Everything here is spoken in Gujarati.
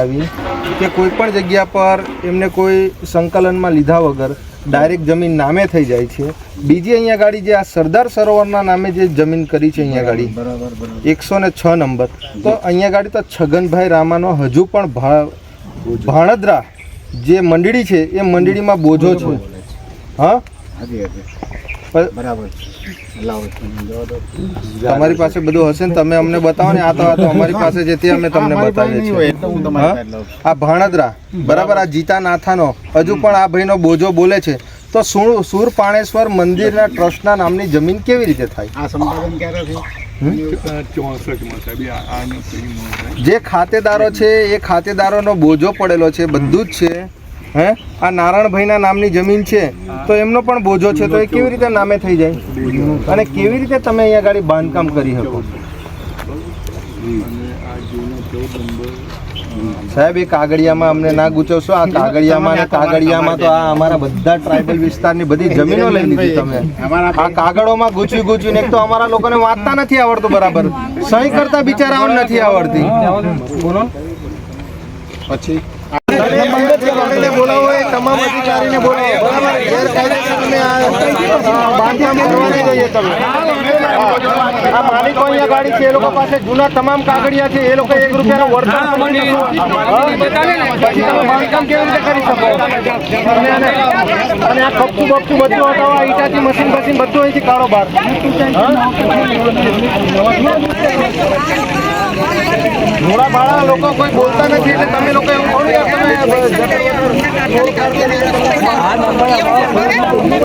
આવી કે કોઈ પણ જગ્યા પર એમને કોઈ સંકલનમાં લીધા વગર ડાયરેક્ટ જમીન નામે થઈ જાય છે. બીજી અહીંયા ગાડી જે આ સરદાર સરોવરના નામે જે જમીન કરી છે અહીંયા ગાડી એકસો ને છ નંબર. તો અહીંયા ગાડી તો છગનભાઈ રામાનો હજુ પણ ભાણદ્રા જે મંડળી છે એ મંડળીમાં બોજો છે. હા? બરાબર. તમારી પાસે બધું હશે ને તમે અમને બતાવો ને આ તો આ તો અમારી પાસે જેથી તે અમે તમને બતાવીએ છીએ. આ ભાણદરા બરાબર આ જીતા નાથાનો હજુ પણ આ ભાઈનો બોજો બોલે છે. તો સુર સુર પાણેશ્વર મંદિરના ટ્રસ્ટના નામની જમીન કેવી રીતે થાય? આ સંપાદન ક્યારે થયું? જે ખાતેદારો છે એ ખાતેદારોનો બોજો પડેલો છે બધું જ છે. હે? આ નારાયણભાઈના નામની જમીન છે તો એમનો પણ બોજો છે તો એ કેવી રીતે નામે થઈ જાય? અને કેવી રીતે તમે અહીંયા ગાડી બાંધકામ કરી શકો? અને સાહેબ એ કાગળિયામાં અમને ના ગુચવશો. આ કાગળિયામાં ને કાગળિયામાં તો આ અમારા બધા ટ્રાઇબલ વિસ્તારની બધી જમીનો લઈ લીધી તમે. આ કાગળોમાં ગુચવી ગુચવીને એક તો અમારા લોકોને વાંચતા નથી આવડતું બરાબર. સહી કરતા બિચારાઓને નથી આવડતી. બોલો. પછી બોલાવો એ તમામ અધિકારીને બોલાવો. બરાબર? ગેરકાયદેસર તમે આ બાંધકામ કરવા નહીં જઈએ તમે. આ માલિકો અહીંયા ગાડી છે એ લોકો પાસે જૂના તમામ કાગળિયા છે એ લોકો એક રૂપિયાનો વળતર પછી તમે બાંધકામ કેવી રીતે કરી શકો? અને અને આ કપચું બપચું બધું હટાવો ઈટાથી મશીન મશીન બધું અહીંથી કાઢો બહાર. મોડા બાળા લોકો કોઈ બોલતા નથી એટલે તમે લોકો એવું થોડી આ તમે